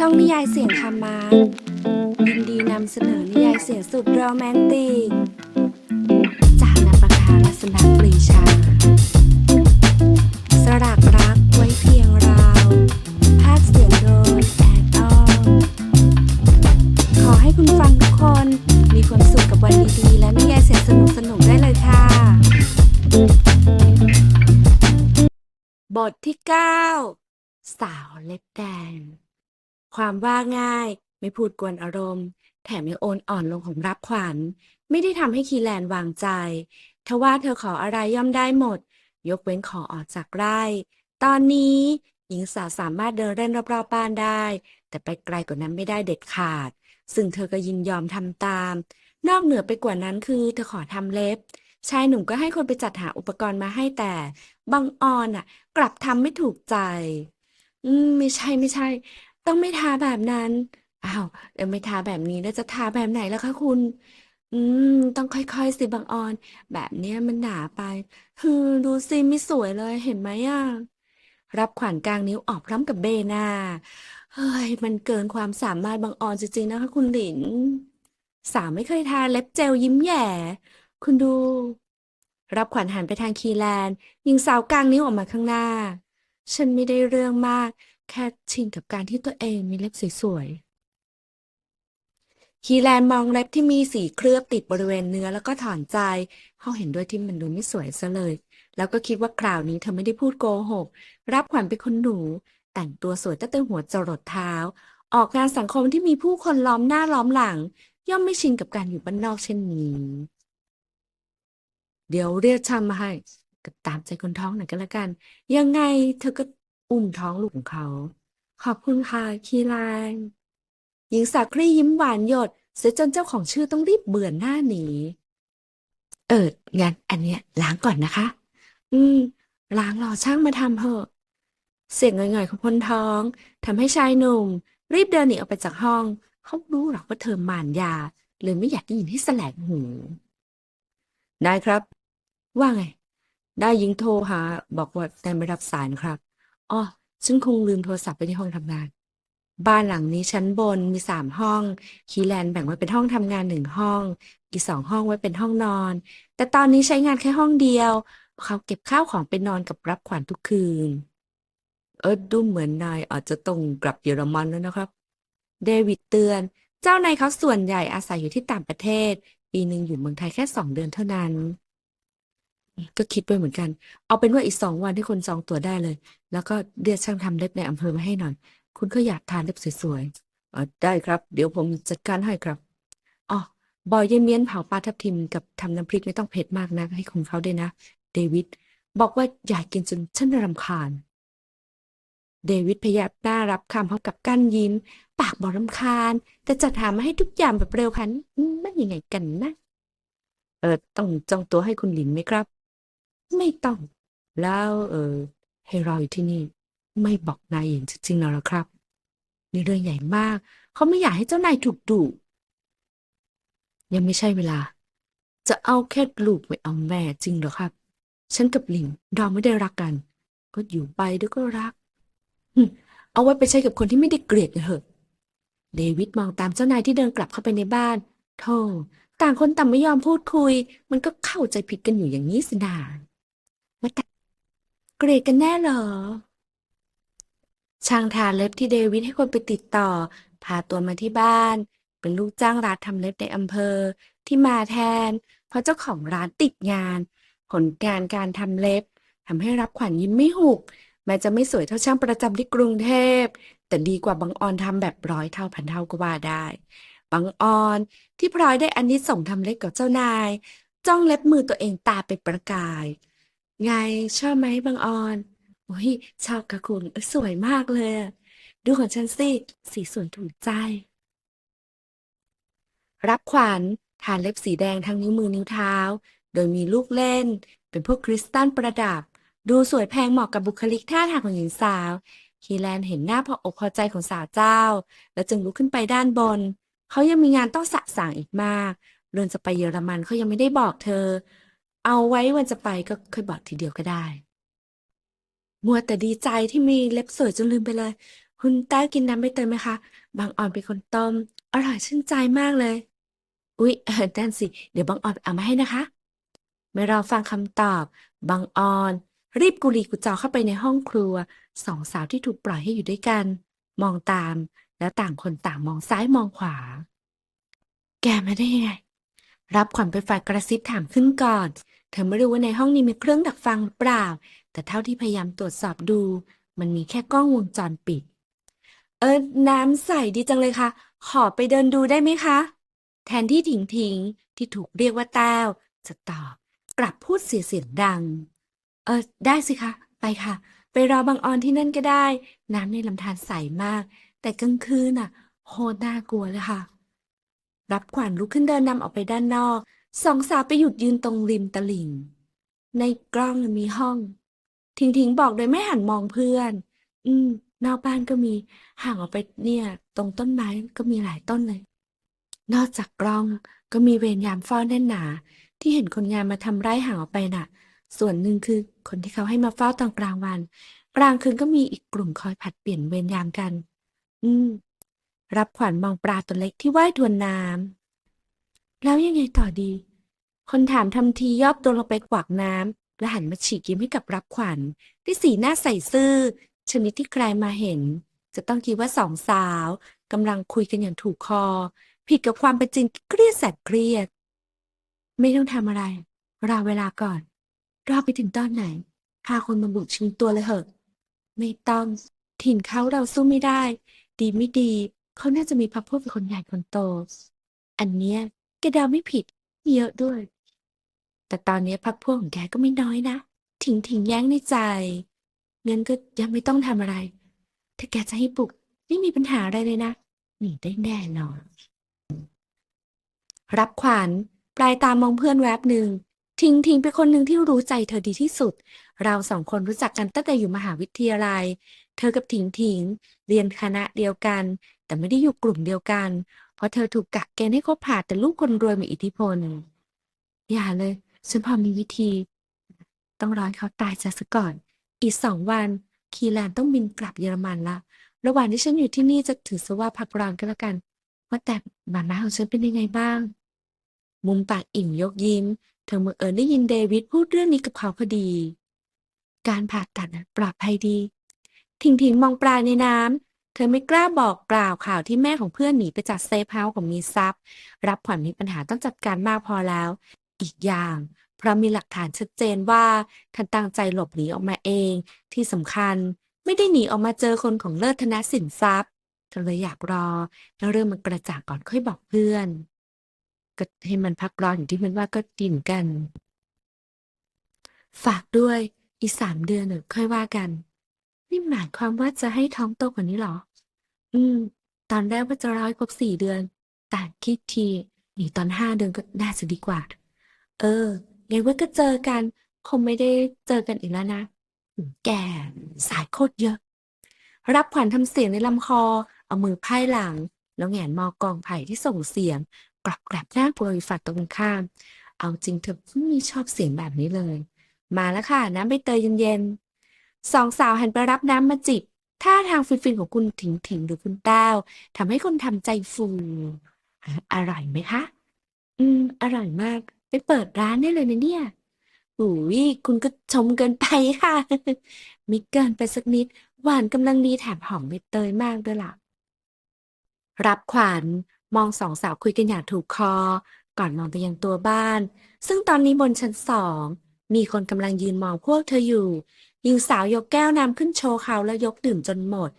ช่องนิยายเสียงธรรมะยินดีนำเสนอนิยายเสียงสุดโรแมนติก จากนามปากกาลัสนาปรีชาสลักรักไว้เพียงเรา ภาคเสียงโดยแอดออมขอให้คุณฟังทุกคนมีความสุขกับวันดีๆและนิยายเสียงสนุกๆได้เลยค่ะ บทที่ 9 สาวเล็บแดง ความว่าง่าย ไม่พูดกวนอารมณ์ แถมยังโอนอ่อนลงของรับขวัญ ไม่ได้ทำให้คีแลนวางใจทว่าเธอขออะไรย่อมได้หมด ยกเว้นขอออกจากไร่ ตอนนี้หญิงสาวสามารถเดินเล่นรอบๆบ้านได้ แต่ไปไกลกว่านั้นไม่ได้เด็ดขาด ซึ่งเธอก็ยินยอมทำตาม นอกเหนือไปกว่านั้นคือเธอขอทำเล็บ ชายหนุ่มก็ให้คนไปจัดหาอุปกรณ์มาให้แต่บังออนอะ กลับทำไม่ถูกใจ อืมไม่ใช่ไม่ใช่ ต้องไม่ทาแบบนั้น อ้าวเดี๋ยวไม่ทาแบบนี้แล้วจะทาแบบไหนล่ะคะคุณ อืม ต้องค่อยๆสิบางออน แบบเนี้ยมันหนาไปฮือดูสิไม่สวยเลยเห็นไหมอะ รับขวัญกลางนิ้วออกพร้อมกับเบหนาเฮ้ย มันเกินความสามารถบางออนจริงๆนะคะคุณหลิน สาวไม่เคยทาเล็บเจลยิ้มแย่ คุณดู รับขวัญหันไปทางคีแลนยิงสาวกลางนิ้วออกมาข้างหน้า ฉันไม่ได้เรื่องมาก แค่ชินกับการที่ตัวเองมีเล็บสวยๆ คีแลนมองเล็บที่มีสีเคลือบติดบริเวณเนื้อแล้วก็ถอนใจ เขาเห็นด้วยที่มันดูไม่สวยซะเลย แล้วก็คิดว่าคราวนี้เธอไม่ได้พูดโกหก รับขวัญเป็นคนหนู แต่งตัวสวยตั้งแต่หัวจรดเท้า ออกงานสังคมที่มีผู้คนล้อมหน้าล้อมหลัง ย่อมไม่ชินกับการอยู่บ้านนอกเช่นนี้ เดี๋ยวเรียกช่างมาให้ก็ตามใจคนท้องหน่อยก็แล้วกัน ยังไงเธอก็ อุ้มท้องลูกของเขา ขอบคุณค่ะคีไลน์หญิงสาวคลี่ยิ้มหวานหยด เสียจนเจ้าของชื่อต้องรีบเบื่อหน้าหนี เอองั้นอันเนี้ยล้างก่อนนะคะ อืม ล้างรอช่างมาทำเถอะ เสียงง่อยๆของคนท้องทำให้ชายหนุ่ม รีบเดินหนีออกไปจากห้อง เขารู้หรอกว่าเธอหมานยาเลยไม่อยากได้ยินให้แสลงหูนายครับ ว่าไง ได้ยิงโทรหา บอกว่านายไม่รับสายนะครับ อ๋อฉันคงลืมโทรศัพท์ไปที่ห้องทำงาน บ้านหลังนี้ชั้นบนมีสามห้อง คีแลนแบ่งไว้เป็นห้องทำงานหนึ่งห้อง อีกสองห้องไว้เป็นห้องนอน แต่ตอนนี้ใช้งานแค่ห้องเดียว เขาเก็บข้าวของไปนอนกับรับขวัญทุกคืน เออดูเหมือนนายอาจจะต้องกลับเยอรมันแล้วนะครับ เดวิดเตือน เจ้านายเขาส่วนใหญ่อาศัยอยู่ที่ต่างประเทศ ปีหนึ่งอยู่เมืองไทยแค่สองเดือนเท่านั้น ก็คิดไปเหมือนกัน เอาเป็นว่าอีกสองวันที่คนจองตั๋วได้เลย แล้วก็เรียกช่างทำเล็บในอำเภอมาให้หน่อย คุณก็อยากทานเล็บสวยๆอ๋อได้ครับ เดี๋ยวผมจัดการให้ครับอ๋อบอยเยเมียนเผาปลาทับทิมกับทำน้ำพริกไม่ต้องเผ็ดมากนะให้คุณเขาด้วยนะ เดวิดบอกว่าอยากกินจนฉันรำคาญ เดวิดพยักหน้ารับคำพร้อมกับกั้นยิ้ม ปากบอกรำคาญ แต่จัดหามาให้ทุกอย่างแบบเร็วพันมันยังไงกันนะ เออต้องจองตัวให้คุณหลินไหมครับ ไม่ต้อง แล้วเออ ให้รออยู่ที่นี่ ไม่บอกนายเองจริงๆแล้วเหรอครับ นี่เรื่องใหญ่มาก เขาไม่อยากให้เจ้านายถูกดุยังไม่ใช่เวลา จะเอาแค่ลูกไม่เอาแม่จริงเหรอครับ ฉันกับหลินเราไม่ได้รักกัน ก็อยู่ไปเดี๋ยวก็รัก เอาไว้ไปใช้กับคนที่ไม่ได้เกลียดกันเถอะ เดวิดมองตามเจ้านายที่เดินกลับเข้าไปในบ้านโธ่ต่างคนต่างไม่ยอมพูดคุย มันก็เข้าใจผิดกันอยู่อย่างนี้สินา เกลียดกันแน่เหรอ ช่างทาเล็บที่เดวิดให้คนไปติดต่อ พาตัวมาที่บ้าน เป็นลูกจ้างร้านทำเล็บในอำเภอที่มาแทน เพราะเจ้าของร้านติดงาน ผลการการทำเล็บทำให้รับขวัญยิ้มไม่หุบแม้จะไม่สวยเท่าช่างประจำที่กรุงเทพ แต่ดีกว่าบางออนทำแบบร้อยเท่าพันเท่าก็ว่าได้บางออนที่พลอยได้อันนี้ส่งทำเล็บกับเจ้านาย จ้องเล็บมือตัวเองตาเป็นประกาย ไงชอบไหมบางออนโอ้ยชอบค่ะคุณเอ้ยสวยมากเลยอะดูของฉันสิ สีสวยถูกใจ รับขวัญทานเล็บสีแดงทั้งนิ้วมือนิ้วเท้า โดยมีลูกเล่น เป็นพวกคริสตัลประดับ ดูสวยแพงเหมาะกับบุคลิกท่าทางของหญิงสาวคีแลนเห็นหน้าพออกพอใจของสาวเจ้า แล้วจึงลุกขึ้นไปด้านบน เขายังมีงานต้องสะสางอีกมาก เรือนจะไปเยอรมันเขายังไม่ได้บอกเธอ เอาไว้วันจะไปก็ค่อยบอกทีเดียวก็ได้ มัวแต่ดีใจที่มีเล็บสวยจนลืมไปเลย คุณแต้วกินน้ำใบเตยไหมคะ บางอ่อนเป็นคนต้ม อร่อยชื่นใจมากเลย อุ๊ยเออนั่นสิ เดี๋ยวบางอ่อนเอามาให้นะคะ ไม่รอฟังคำตอบ บางอ่อน รีบกุลีกุจอเข้าไปในห้องครัว สองสาวที่ถูกปล่อยให้อยู่ด้วยกัน มองตาม แล้วต่างคนต่างมองซ้ายมองขวา แกมาได้ยังไง รับขวัญไปฝ่ายกระซิบถามขึ้นก่อน ธอไม่รู้ว่าในห้องนี้มีเครื่องดักฟังหรือเปล่า แต่เท่าที่พยายามตรวจสอบดู มันมีแค่กล้องวงจรปิด เออ น้ำใสดีจังเลยค่ะ ขอไปเดินดูได้ไหมคะ แทนที่ถิงถิงที่ถูกเรียกว่าแต้วจะตอบ กลับพูดเสียเสียงดัง เออ ได้สิคะ ไปค่ะ ไปรอบางออนที่นั่นก็ได้ น้ำในลำธารใสมาก แต่กลางคืนน่ะโคตรน่ากลัวเลยค่ะ รับขวัญลุกขึ้นเดินนำออกไปด้านนอก สองสาวไปหยุดยืนตรงริมตลิ่ง ในกล้องมีห้องถิงถิงบอกโดยไม่หันมองเพื่อน อืม นอกบ้านก็มี ห่างออกไปเนี่ย ตรงต้นไม้ก็มีหลายต้นเลย นอกจากกล้องก็มีเวรยามเฝ้าแน่นหนา ที่เห็นคนงานมาทำไร่ห่างออกไปน่ะ ส่วนหนึ่งคือคนที่เขาให้มาเฝ้าตอนกลางวัน กลางคืนก็มีอีกกลุ่มคอยผัดเปลี่ยนเวรยามกัน อืม รับขวัญมองปลาตัวเล็กที่ว่ายทวนน้ำ แล้วยังไงต่อดี คนถามทำทีย่อตัวลงไปกวักน้ำและหันมาฉีกยิ้มให้กับรับขวัญด้วยสีหน้าใสซื่อ ชนิดที่ใครมาเห็น จะต้องคิดว่าสองสาวกำลังคุยกันอย่างถูกคอ ผิดกับความเป็นจริงเครียดแสนเครียด ไม่ต้องทำอะไร รอเวลาก่อน รอไปถึงตอนไหน พาคนมาบุกชิงตัวเลยเหอะ ไม่ต้องถิ่นเขาเราสู้ไม่ได้ ดีไม่ดี เขาน่าจะมีพักพวกเป็นคนใหญ่คนโต อันเนี้ย แกเดาไม่ผิด เยอะด้วย แต่ตอนนี้พักพวกของแกก็ไม่น้อยนะถิงถิงแย้งในใจ งั้นก็ยังไม่ต้องทำอะไร ถ้าแกจะให้ปลุก ไม่มีปัญหาอะไรเลยนะหนีได้แน่นอน รับขวัญปลายตามองเพื่อนแวบหนึ่งทิงทิงเป็นคนหนึ่งที่รู้ใจเธอดีที่สุด เราสองคนรู้จักกันตั้งแต่อยู่มหาวิทยาลัย เธอกับถิงทิงเรียนคณะเดียวกัน แต่ไม่ได้อยู่กลุ่มเดียวกัน เพราะเธอถูกกักเกณฑ์ให้คบหาแต่ลูกคนรวยมีอิทธิพล อย่าเลยฉันพอมีวิธี ต้องรอให้เขาตายซะซะก่อน อีกสองวัน คีแลนต้องบินกลับเยอรมันละระหว่างที่ฉันอยู่ที่นี่จะถือซะว่าพักร้อนก็แล้วกันว่าแต่หมาม้าของฉันเป็นยังไงบ้าง มุมปากอิ่มยกยิ้ม เธอบังเอิญได้ยินเดวิดพูดเรื่องนี้กับเขาพอดี การผ่าตัดปลอดภัยดี ถิงถิงมองปลาในน้ำ เธอไม่กล้าบอกกล่าวข่าวที่แม่ของเพื่อนหนีไปจากเซฟเฮาส์ของมีซับรับขวัญมีปัญหาต้องจัดการมากพอแล้ว อีกอย่าง เพราะมีหลักฐานชัดเจนว่าท่านตั้งใจหลบหนีออกมาเอง ที่สำคัญไม่ได้หนีออกมาเจอคนของเลิศธนสินทรัพย์เธอเลยอยากรอแล้วเรื่องมันกระจ่างก่อนค่อยบอกเพื่อน ก็ให้มันพักร้อนอย่างที่มันว่าก็ดีเหมือนกัน ฝากด้วยอีกสามเดือนเน่ะค่อยว่ากัน นี่หมายความว่าจะให้ท้องโตกว่านี้เหรอ อืม ตอนแรกว่าจะรอให้ครบสี่เดือน แต่คิดทีหนีตอนห้าเดือนก็น่าจะดีกว่า เออไงว่าก็เจอกัน คงไม่ได้เจอกันอีกแล้วนะ แกสายโคตรเยอะ รับขวัญทำเสียงในลำคอ เอามือไพ่หลัง แล้วแหงนมองกองไผ่ที่ส่งเสียง กลับแกลบหน้ากลัวอีกฝ่ายตรงข้าม เอาจริงเธอไม่มีชอบเสียงแบบนี้เลย มาแล้วค่ะ น้ำใบเตยเย็นๆ สองสาวหันไปรับน้ำมาจิบ ท่าทางฟินๆของคุณถิงถิงหรือคุณแต้วทำให้คนทำใจฟูอร่อยไหมคะ อืม อร่อยมาก ไปเปิดร้านได้เลยนะเนี่ยอุ้ยคุณก็ชมเกินไปค่ะไม่เกินไปสักนิด หวานกำลังดีแถมหอมใบเตยมากด้วยล่ะ รับขวัญมองสองสาวคุยกันอย่างถูกคอ ก่อนมองไปยังตัวบ้าน ซึ่งตอนนี้บนชั้นสอง มีคนกำลังยืนมองพวกเธออยู่ หญิงสาวยกแก้วน้ำขึ้นโชว์เขาแล้วยกดื่มจนหมด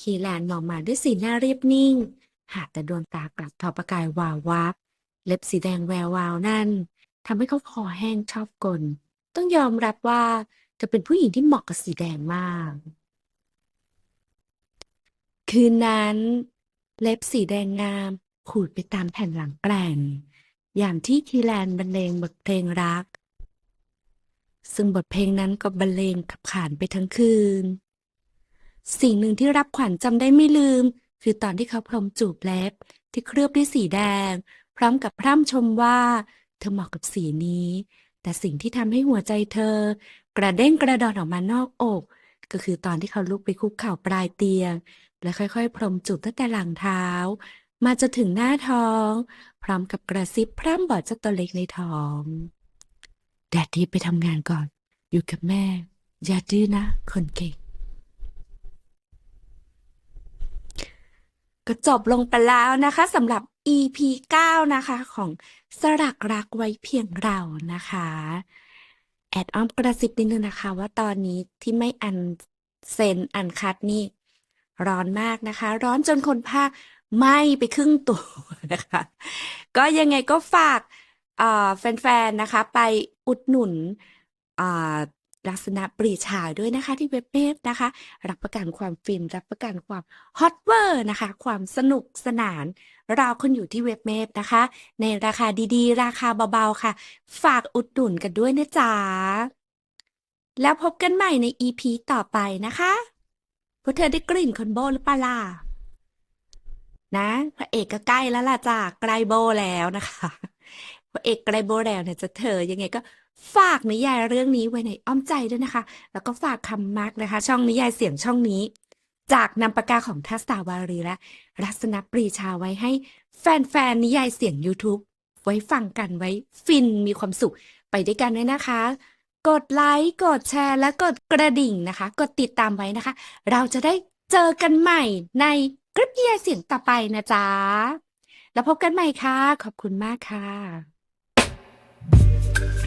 คีแลนมองมาด้วยสีหน้าเรียบนิ่ง หากแต่ดวงตากลับทอประกายวาววับ เล็บสีแดงแวววาวนั่นทำให้เขาคอแห้งชอบกล ต้องยอมรับว่าเธอเป็นผู้หญิงที่เหมาะกับสีแดงมาก คืนนั้น เล็บสีแดงงาม ขูดไปตามแผ่นหลังแกร่ง อย่างที่คีแลนบรรเลงบทเพลงรัก ซึ่งบทเพลงนั้นก็บรรเลงขับขานไปทั้งคืน สิ่งหนึ่งที่รับขวัญจำได้ไม่ลืม คือตอนที่เขาพรมจูบเล็บที่เคลือบด้วยสีแดง พร้อมกับพร่ำชมว่า เธอเหมาะกับสีนี้ แต่สิ่งที่ทำให้หัวใจเธอ กระเด้งกระดอนออกมานอกอก ก็คือตอนที่เขาลุกไปคุกเข่าปลายเตียง และค่อยๆ พรมจูบตั้งแต่หลังเท้า มาจนถึงหน้าท้อง พร้อมกับกระซิบพร่ำบอกเจ้าตัวเล็กในท้อง แดดดี้ไปทำงานก่อน อยู่กับแม่ อย่าดื้อนะ คนเก่ง ก็จบลงไปแล้วนะคะสำหรับ EP 9 นะคะ ของสลักรักไว้เพียงเรานะคะ แอดอ้อมกระซิบนิดนึงนะคะ ว่าตอนนี้ที่ไม่อันเซนอันคัดนี่ร้อนมากนะคะ ร้อนจนคนภาคไหม้ไปครึ่งตัวนะคะ ก็ยังไงก็ฝากแฟนๆ นะคะ ไป อุดหนุนลักษณะปรีชาด้วยนะคะที่เว็บเมฟนะคะ รับประกันความฟิน รับประกันความฮอตเวอร์นะคะ ความสนุกสนานรอคุณอยู่ที่เว็บเมฟนะคะ ในราคาดีๆ ราคาเบาๆค่ะ ฝากอุดหนุนกันด้วยนะจ๊ะ แล้วพบกันใหม่ใน EP ต่อไปนะคะพวกเธอได้กลิ่นคนโบหรือเปล่านะ พระเอกก็ใกล้แล้วล่ะจ้ะใกล้โบแล้วนะคะ พระเอกใกล้โบแล้วเนี่ยจะเธอยังไงก็ฝากนิยายเรื่องนี้ไว้ในอ้อมใจด้วยนะคะ แล้วก็ฝากคำมักนะคะ ช่องนิยายเสียงช่องนี้ จากนำปากกาของทัสตาวารีและรัศนปรีชาไว้ให้แฟนๆนิยายเสียง YouTube ไว้ฟังกันไว้ฟินมีความสุขไปด้วยกันด้วยนะคะ กดไลค์กดแชร์ และกดกระดิ่งนะคะ กดติดตามไว้นะคะ เราจะได้เจอกันใหม่ในคลิปนิยายเสียงต่อไปนะจ๊ะแล้วพบกันใหม่ค่ะ ขอบคุณมากค่ะ Thank you.